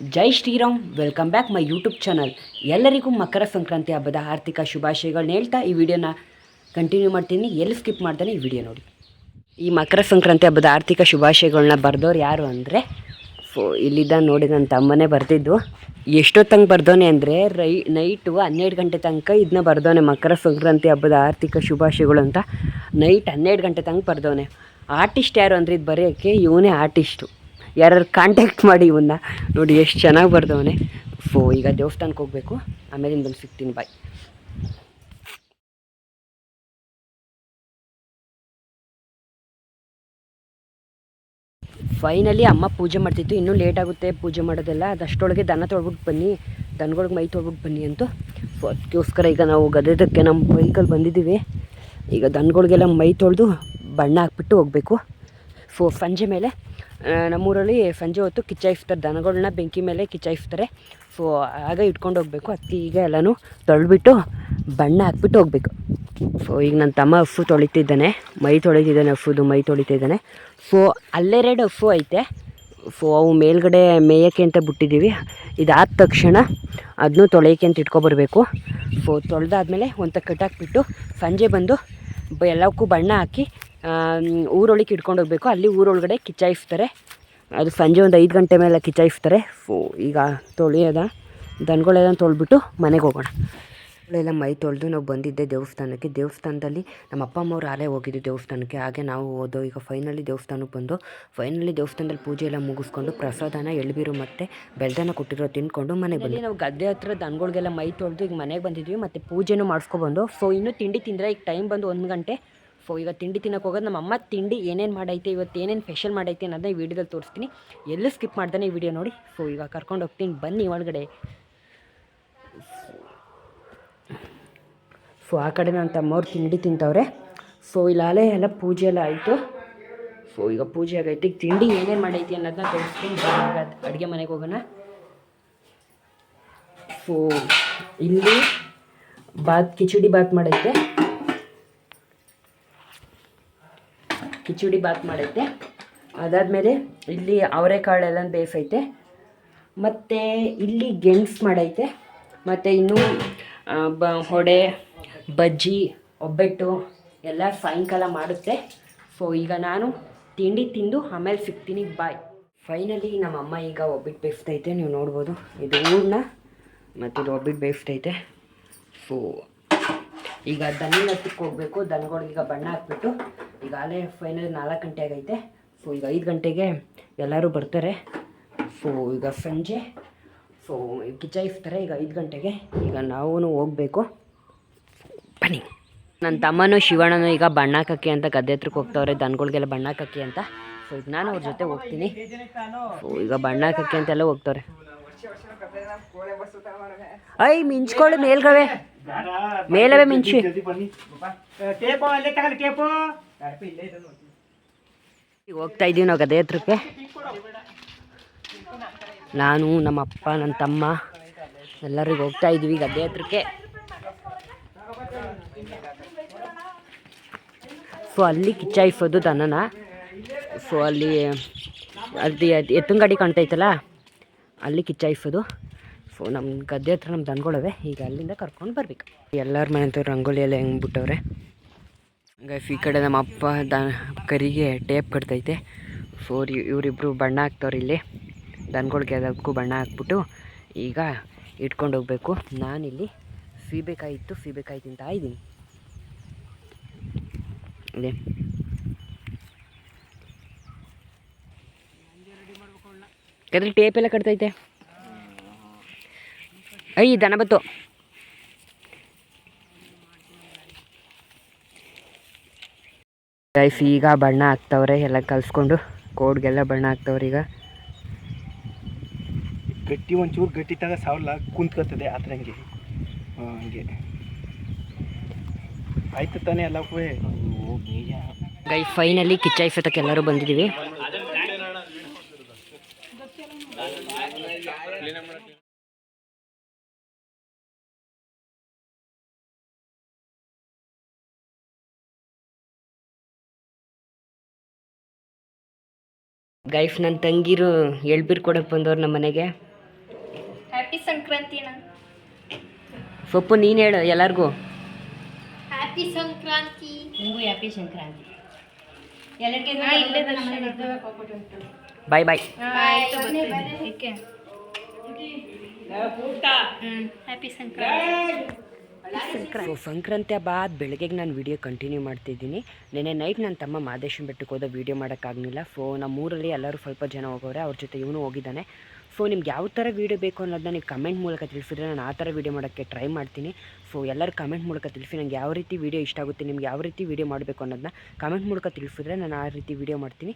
Jai Shriram welcome back my YouTube channel ಎಲ್ಲರಿಗೂ ಮಕರ ಸಂಕ್ರಾಂತಿ ಹಬ್ಬದ ಆರ್ಥಿಕ ಶುಭಾಶಯಗಳನ್ನ ಹೇಳ್ತಾ ಈ ವಿಡಿಯೋನ ಕಂಟಿನ್ಯೂ ಮಾಡ್ತೀನಿ. ಎಲ್ಲಿ ಸ್ಕಿಪ್ ಮಾಡ್ತಾನೆ ಈ ವಿಡಿಯೋ ನೋಡಿ. ಈ ಮಕರ ಸಂಕ್ರಾಂತಿ ಹಬ್ಬದ ಆರ್ಥಿಕ ಶುಭಾಶಯಗಳನ್ನ ಬರೆದವ್ರು ಯಾರು ಅಂದರೆ, ಫೋ, ಇಲ್ಲಿದ್ದ ನೋಡಿ ನನ್ನ ತಮ್ಮನೇ ಬರ್ತಿದ್ದು ಎಷ್ಟೊತ್ತಂಗೆ ಬರ್ದೋನೆ ಅಂದರೆ, ರೈ ನೈಟು ಹನ್ನೆರಡು ಗಂಟೆ ತನಕ ಇದನ್ನ ಬರ್ದೋನೆ ಮಕರ ಸಂಕ್ರಾಂತಿ ಹಬ್ಬದ ಆರ್ಥಿಕ ಶುಭಾಶಯಗಳು ಅಂತ. ನೈಟ್ ಹನ್ನೆರಡು ಗಂಟೆ ತನಕ ಬರ್ದೋನೆ ಆರ್ಟಿಸ್ಟ್ ಯಾರು ಅಂದರೆ ಇದು ಬರೆಯೋಕ್ಕೆ ಇವನೇ ಆರ್ಟಿಸ್ಟು ಯಾರು ಕಾಂಟ್ಯಾಕ್ಟ್ ಮಾಡಿ ಇವನ್ನ ನೋಡಿ ಎಷ್ಟು ಚೆನ್ನಾಗಿ ಬರ್ದವನೆ. ಫೋ, ಈಗ ದೇವಸ್ಥಾನಕ್ಕೆ ಹೋಗಬೇಕು. ಆಮೇಲೆ ಬಂದು ಸಿಗ್ತೀನಿ ಬಾಯ್ ಫೈನಲಿ ಅಮ್ಮ ಪೂಜೆ ಮಾಡ್ತಿತ್ತು. ಇನ್ನೂ ಲೇಟ್ ಆಗುತ್ತೆ ಪೂಜೆ ಮಾಡೋದೆಲ್ಲ. ಅದಷ್ಟೊಳಗೆ ದನ ತೊಳ್ಬಿಟ್ಟು ಬನ್ನಿ. ದನಗಳಿಗೆ ಮೈ ತೊಳ್ಬಿಟ್ಟು ಬನ್ನಿ ಅಂತ. ಸೊ ಅದಕ್ಕೋಸ್ಕರ ಈಗ ನಾವು ಗದಗಕ್ಕೆ ನಮ್ಮ ವೆಹಿಕಲ್ ಬಂದಿದ್ದೀವಿ. ಈಗ ದನಗಳಿಗೆಲ್ಲ ಮೈ ತೊಳೆದು ಬಣ್ಣ ಹಾಕ್ಬಿಟ್ಟು ಹೋಗಬೇಕು. ಸೊ ಸಂಜೆ ಮೇಲೆ ನಮ್ಮೂರಲ್ಲಿ ಸಂಜೆ ಹೊತ್ತು ಕಿಚ್ಚಾಯಿಸ್ತಾರೆ ದನಗಳನ್ನ ಬೆಂಕಿ ಮೇಲೆ ಕಿಚ್ಚಾಯಿಸ್ತಾರೆ ಸೊ ಆಗ ಇಟ್ಕೊಂಡು ಹೋಗಬೇಕು, ಅತ್ತಿ ಈಗ ಎಲ್ಲನೂ ತೊಳೆದ್ಬಿಟ್ಟು ಬಣ್ಣ ಹಾಕ್ಬಿಟ್ಟು ಹೋಗಬೇಕು. ಸೊ ಈಗ ನನ್ನ ತಮ್ಮ ಹಫು ತೊಳಿತಿದ್ದಾನೆ, ಮೈ ತೊಳಿತಿದ್ದಾನೆ ಹಫುದು ಮೈ ತೊಳಿತಿದ್ದಾನೆ. ಸೊ ಅಲ್ಲೆರಡು ಹಫು ಐತೆ. ಸೊ ಅವು ಮೇಲ್ಗಡೆ ಮೇಯೋಕ್ಕೆ ಅಂತ ಬಿಟ್ಟಿದ್ದೀವಿ. ಇದಾದ ತಕ್ಷಣ ಅದನ್ನೂ ತೊಳೆಯೋಕ್ಕೆ ಅಂತ ಇಟ್ಕೊಬರ್ಬೇಕು. ಸೊ ತೊಳೆದಾದ್ಮೇಲೆ ಒಂದು ಕಟ್ಟಾಕ್ಬಿಟ್ಟು ಸಂಜೆ ಬಂದು ಎಲ್ಲಕ್ಕೂ ಬಣ್ಣ ಹಾಕಿ ಊರೊಳಗೆ ಇಟ್ಕೊಂಡು ಹೋಗ್ಬೇಕು. ಅಲ್ಲಿ ಊರೊಳಗಡೆ ಕಿಚ್ಚಾಯಿಸ್ತಾರೆ. ಅದು ಸಂಜೆ ಒಂದು ಐದು ಗಂಟೆ ಮೇಲೆ ಕಿಚ್ಚಾಯಿಸ್ತಾರೆ. ಫೋ ಈಗ ತೊಳೆಯೋದ ದನಗಳೆಲ್ಲ ತೊಳೆದ್ಬಿಟ್ಟು ಮನೆಗೆ ಹೋಗೋಣ. ಎಲ್ಲ ಮೈ ತೊಳೆದು ನಾವು ಬಂದಿದ್ದೆ ದೇವಸ್ಥಾನಕ್ಕೆ. ದೇವಸ್ಥಾನದಲ್ಲಿ ನಮ್ಮ ಅಪ್ಪ ಅಮ್ಮವ್ರು ಆಲೇ ಹೋಗಿದ್ದು ದೇವಸ್ಥಾನಕ್ಕೆ. ಹಾಗೆ ನಾವು ಹೋದೋ ಈಗ ಫೈನಲಿ ದೇವಸ್ಥಾನಕ್ಕೆ ಬಂದು ಫೈನಲಿ ದೇವಸ್ಥಾನದಲ್ಲಿ ಪೂಜೆ ಎಲ್ಲ ಮುಗಿಸ್ಕೊಂಡು ಪ್ರಸಾದನ ಎಳ್ಬಿರು ಮತ್ತು ಬೆಳ್ದನ ಕೊಟ್ಟಿರೋ ತಿನ್ಕೊಂಡು ಮನೆಗೆ ಬಂದು ನಾವು ಗದ್ದೆ ಹತ್ರ ದನಗಳಿಗೆಲ್ಲ ಮೈ ತೊಳೆದು ಈಗ ಮನೆಗೆ ಬಂದಿದ್ವಿ. ಮತ್ತು ಪೂಜೆನೂ ಮಾಡಿಸ್ಕೊಬಂದು ಸೊ ಇನ್ನೂ ತಿಂಡಿ ತಿಂದರೆ ಈಗ ಟೈಮ್ ಬಂದು ಒಂದು ಗಂಟೆ. ಸೊ ಈಗ ತಿಂಡಿ ತಿನ್ನೋಕೆ ಹೋಗೋದು ನಮ್ಮ ಅಮ್ಮ ತಿಂಡಿ ಏನೇನು ಮಾಡೈತೆ ಇವತ್ತು ಏನೇನು ಸ್ಪೆಷಲ್ ಮಾಡೈತೆ ಅನ್ನೋದನ್ನ ಈ ವಿಡಿಯೋದಲ್ಲಿ ತೋರಿಸ್ತೀನಿ. ಎಲ್ಲೂ ಸ್ಕಿಪ್ ಮಾಡ್ತಾನೆ ಈ ವಿಡಿಯೋ ನೋಡಿ. ಸೊ ಈಗ ಕರ್ಕೊಂಡು ಹೋಗ್ತೀನಿ. ಬನ್ನಿ ಒಳಗಡೆ. ಸೊ ಆ ಕಡೆ ನನ್ನ ತಮ್ಮವ್ರು ತಿಂಡಿ ತಿಂತವ್ರೆ. ಸೊ ಇಲ್ಲಾಲೆ ಎಲ್ಲ ಪೂಜೆ ಎಲ್ಲ ಆಯಿತು. ಸೊ ಈಗ ಪೂಜೆ ಆಗೈತೆ. ಈಗ ತಿಂಡಿ ಏನೇನು ಮಾಡೈತಿ ಅನ್ನೋದನ್ನ ತೋರಿಸ್ತೀನಿ. ಅಡುಗೆ ಮನೆಗೆ ಹೋಗೋಣ. ಸೊ ಇಲ್ಲಿ ಬಾತ್, ಕಿಚಡಿ ಬಾತ್ ಮಾಡೈತೆ. ಕಿಚಡಿ ಬಾತ್ ಮಾಡೈತೆ. ಅದಾದಮೇಲೆ ಇಲ್ಲಿ ಅವರೆಕಾಳೆಲ್ಲ ಬೇಯಿಸೈತೆ ಮತ್ತು ಇಲ್ಲಿ ಗೆಣಸು ಮಾಡೈತೆ. ಮತ್ತು ಇನ್ನೂ ಬ, ಹೊಡೆ, ಬಜ್ಜಿ, ಒಬ್ಬಟ್ಟು ಎಲ್ಲ ಸಾಯಂಕಾಲ ಮಾಡುತ್ತೆ. ಸೊ ಈಗ ನಾನು ತಿಂಡಿ ತಿಂದು ಆಮೇಲೆ ಸಿಗ್ತೀನಿ. ಬಾಯ್ ಫೈನಲಿ ನಮ್ಮ ಅಮ್ಮ ಈಗ ಒಬ್ಬಿಟ್ಟು ಬೇಯಿಸ್ತೈತೆ ನೀವು ನೋಡ್ಬೋದು. ಇದು ಊರನ್ನ ಮತ್ತು ಇದು ಒಬ್ಬಿಟ್ಟು ಬೇಯಿಸ್ತೈತೆ ಸೊ ಈಗ ದನಿನ ಹೋಗಬೇಕು. ದನಗಳಿಗೆ ಬಣ್ಣ ಹಾಕ್ಬಿಟ್ಟು ಈಗ ಅಲ್ಲೇ ಫೈನಲ್ ನಾಲ್ಕು ಗಂಟೆ ಆಗೈತೆ. ಸೊ ಈಗ ಐದು ಗಂಟೆಗೆ ಎಲ್ಲರೂ ಬರ್ತಾರೆ. ಸೊ ಈಗ ಸಂಜೆ. ಸೊ ಕಿಚಾಯಿಸ್ತಾರೆ ಈಗ ಐದು ಗಂಟೆಗೆ. ಈಗ ನಾವು ಹೋಗಬೇಕು. ಬನ್ನಿ. ನನ್ನ ತಮ್ಮನು ಶಿವಣ್ಣನು ಈಗ ಬಣ್ಣ ಹಾಕಕ್ಕೆ ಅಂತ ಗದ್ದೆ ಹತ್ರಕ್ಕೆ ಹೋಗ್ತಾವ್ರೆ, ದನಗಳಿಗೆಲ್ಲ ಬಣ್ಣ ಹಾಕಕ್ಕೆ ಅಂತ. ಸೊ ಈಗ ನಾನು ಅವ್ರ ಜೊತೆ ಹೋಗ್ತೀನಿ. ಸೊ ಈಗ ಬಣ್ಣ ಹಾಕಕ್ಕೆ ಅಂತೆಲ್ಲ ಹೋಗ್ತಾವ್ರೆ. ಐ, ಮಿಂಚ್ಕೊಳ್ಳಿ ಮೇಲ್ಗವೆ ಮೇಲವೇ ಮಿಂಚಿ. ಈಗ ಹೋಗ್ತಾ ಇದ್ದೀವಿ ನಾವು ಗದೆ ಹತ್ರಕ್ಕೆ ನಾನು ನಮ್ಮ ಅಪ್ಪ ನನ್ನ ತಮ್ಮ ಎಲ್ಲರಿಗೂ ಹೋಗ್ತಾ ಇದ್ದೀವಿ ಗದ್ದೆ ಹತ್ರಕ್ಕೆ ಸೊ ಅಲ್ಲಿ ಕಿಚ್ಚಾಯಿಸೋದು ದನನ. ಸೊ ಅಲ್ಲಿ ಅದು ಎತ್ತಿನ ಗಾಡಿ ಕಾಣ್ತೈತಲ್ಲ ಅಲ್ಲಿ ಕಿಚ್ಚಾಯಿಸೋದು. ಸೊ ನಮ್ಮ ಗದ್ದೆ ಹತ್ರ ನಮ್ಮ ದನಗಳವೆ. ಈಗ ಅಲ್ಲಿಂದ ಕರ್ಕೊಂಡು ಬರ್ಬೇಕು. ಎಲ್ಲರ ಮನೆ ರಂಗೋಲಿ ಎಲ್ಲ ಹೆಂಗೆ ಬಿಟ್ಟವ್ರೆ? ಗೈಸ್ ಈ ಕಡೆ ನಮ್ಮ ಅಪ್ಪ ದ ಕರಿಗೆ ಟೇಪ್ ಕಟ್ತೈತೆ. ಸೊ ಇವರಿಬ್ಬರು ಬಣ್ಣ ಹಾಕ್ತವ್ರೆ ಇಲ್ಲಿ. ದನಗಳಿಗೆ ಅದಕ್ಕೂ ಬಣ್ಣ ಹಾಕ್ಬಿಟ್ಟು ಈಗ ಇಟ್ಕೊಂಡು ಹೋಗ್ಬೇಕು. ನಾನಿಲ್ಲಿ ಸೀಬೆಕಾಯಿ ಇತ್ತು ಸೀಬೆಕಾಯಿ ತಿಂತಾ ಇದ್ದೀನಿ. ಇದೆ. ಯಾಕಂದ್ರೆ ಟೇಪ್ ಎಲ್ಲ ಕಟ್ತೈತೆ. ಐ ದನ ಬತ್ತು ಗೈಸ್ ಈಗ ಬಣ್ಣ ಹಾಕ್ತವ್ರೆ ಎಲ್ಲ ಕಲ್ಸ್ಕೊಂಡು ಕೋಡ್ಗೆಲ್ಲ ಬಣ್ಣ ಹಾಕ್ತವ್ರೆ ಈಗ. ಗಟ್ಟಿ ಒಂಚೂರು ಗಟ್ಟಿ ತಗ ಸಾವಲ್ಲ ಕುಂತ್ಕೊತದೆ ಆ ಥರ ಹಂಗೆ. ಹಂಗೆ. ಆಯ್ತು ತಾನೇ ಎಲ್ಲ ಗೈ ಫೈನಲಿ ಕಿಚ್ಚಾಯಿಸೋತಕ್ಕೆ ಎಲ್ಲರೂ ಬಂದಿದ್ದೀವಿ. ಗೈಫ್ ನನ್ನ ತಂಗಿರು ಎಳ್ಬೀರು ಕೊಡಕ್ಕೆ ಬಂದವ್ರು ನಮ್ಮ ಮನೆಗೆ. ಹ್ಯಾಪಿ ಸಂಕ್ರಾಂತಿ ಪಪ್ಪು ಸೊಪ್ಪು ನೀನು ಹೇಳು ಎಲ್ಲರಿಗೂ. ಹ್ಯಾಪಿ ಸಂಕ್ರಾಂತಿ ನಿಮಗೂ happy Sankranti. Bye bye happy Sankranti so Sankranti ಹಬ್ಬ ಆದ ಬೆಳಗ್ಗೆಗೆ ನಾನು ವೀಡಿಯೋ ಕಂಟಿನ್ಯೂ ಮಾಡ್ತಿದ್ದೀನಿ. ನಿನ್ನೆ ನೈಟ್ ನನ್ನ ತಮ್ಮ ಮಾದೇಶ್ವರ ಬೆಟ್ಟಕ್ಕೆ ಹೋದ ವೀಡಿಯೋ ಮಾಡೋಕ್ಕಾಗಲಿಲ್ಲ. ಸೊ ನಮ್ಮ ಊರಲ್ಲಿ ಎಲ್ಲರೂ ಸ್ವಲ್ಪ ಜನ ಹೋಗೋರೆ ಅವ್ರ ಜೊತೆ ಇವನು ಹೋಗಿದ್ದಾನೆ. ಸೊ ನಿಮ್ಗೆ ಯಾವ ಥರ ವೀಡಿಯೋ ಬೇಕು ಅನ್ನೋದನ್ನ ನೀವು ಕಮೆಂಟ್ ಮೂಲಕ ತಿಳಿಸಿದ್ರೆ ನಾನು ಆ ಥರ ವೀಡಿಯೋ ಮಾಡೋಕ್ಕೆ ಟ್ರೈ ಮಾಡ್ತೀನಿ. ಸೊ ಎಲ್ಲರೂ ಕಮೆಂಟ್ ಮೂಲಕ ತಿಳಿಸಿ ನನಗೆ ಯಾವ ರೀತಿ ವೀಡಿಯೋ ಇಷ್ಟ ಆಗುತ್ತೆ ನಿಮ್ಗೆ ಯಾವ ರೀತಿ ವೀಡಿಯೋ ಮಾಡಬೇಕು ಅನ್ನೋದನ್ನ ಕಮೆಂಟ್ ಮೂಲಕ ತಿಳಿಸಿದ್ರೆ ನಾನು ಆ ರೀತಿ ವೀಡಿಯೋ ಮಾಡ್ತೀನಿ.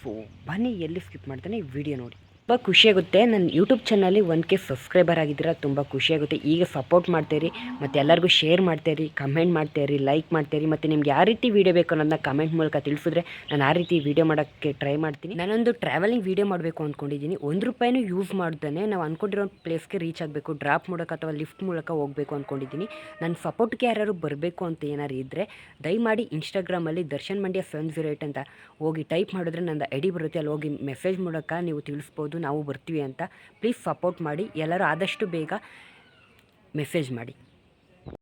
ಸೊ ಬನ್ನಿ ಎಲ್ಲಿ ಸ್ಕಿಪ್ ಮಾಡ್ತಾನೆ ಈ ವೀಡಿಯೋ ನೋಡಿ. ತುಂಬ ಖುಷಿಯಾಗುತ್ತೆ ನನ್ನ ಯೂಟ್ಯೂಬ್ ಚಾನಲ್ಲಿ ಒನ್ ಕೆ ಸಬ್ಸ್ಕ್ರೈಬರ್ ಆಗಿದ್ದೀರಾ, ತುಂಬ ಖುಷಿಯಾಗುತ್ತೆ ಈಗ ಸಪೋರ್ಟ್ ಮಾಡ್ತೀರಿ, ಮತ್ತು ಎಲ್ಲರಿಗೂ ಶೇರ್ ಮಾಡ್ತೀರಿ ಕಮೆಂಟ್ ಮಾಡ್ತೀರಿ ಲೈಕ್ ಮಾಡ್ತೀರಿ, ಮತ್ತು ನಿಮ್ಗೆ ಯಾವ ರೀತಿ ವೀಡಿಯೋ ಬೇಕು ಅನ್ನೋದನ್ನ ಕಮೆಂಟ್ ಮೂಲಕ ತಿಳಿಸಿದ್ರೆ ನಾನು ಆ ರೀತಿ ವೀಡಿಯೋ ಮಾಡೋಕ್ಕೆ ಟ್ರೈ ಮಾಡ್ತೀನಿ. ನಾನೊಂದು ಟ್ರಾವೆಲಿಂಗ್ ವೀಡಿಯೋ ಮಾಡಬೇಕು ಅಂದ್ಕೊಂಡಿದ್ದೀನಿ ಒಂದು ರೂಪಾಯಿನೂ ಯೂಸ್ ಮಾಡ್ದೇ ನಾವು ಅಂದ್ಕೊಂಡಿರೋ ಪ್ಲೇಸ್ಗೆ ರೀಚ್ ಆಗಬೇಕು ಡ್ರಾಪ್ ಮೂಲಕ ಅಥವಾ ಲಿಫ್ಟ್ ಮೂಲಕ ಹೋಗಬೇಕು ಅಂದ್ಕೊಂಡಿದ್ದೀನಿ ನನ್ನ ಸಪೋರ್ಟ್ಗೆ ಯಾರು ಬರಬೇಕು ಅಂತ ಏನಾರು ಇದ್ದರೆ ದಯಮಾಡಿ ಇನ್ಸ್ಟಾಗ್ರಾಮಲ್ಲಿ Darshan Mandya seven zero eight ಅಂತ ಹೋಗಿ ಟೈಪ್ ಮಾಡಿದ್ರೆ ನನ್ನ ಐ ಡಿ ಬರುತ್ತೆ. ಅಲ್ಲಿ ಹೋಗಿ ಮೆಸೇಜ್ ಮೂಲಕ ನೀವು ತಿಳಿಸ್ಬೋದು. ನಾವು ಬರ್ತೀವಿ ಅಂತ ಪ್ಲೀಸ್ ಸಪೋರ್ಟ್ ಮಾಡಿ. ಎಲ್ಲರೂ ಆದಷ್ಟು ಬೇಗ ಮೆಸೇಜ್ ಮಾಡಿ.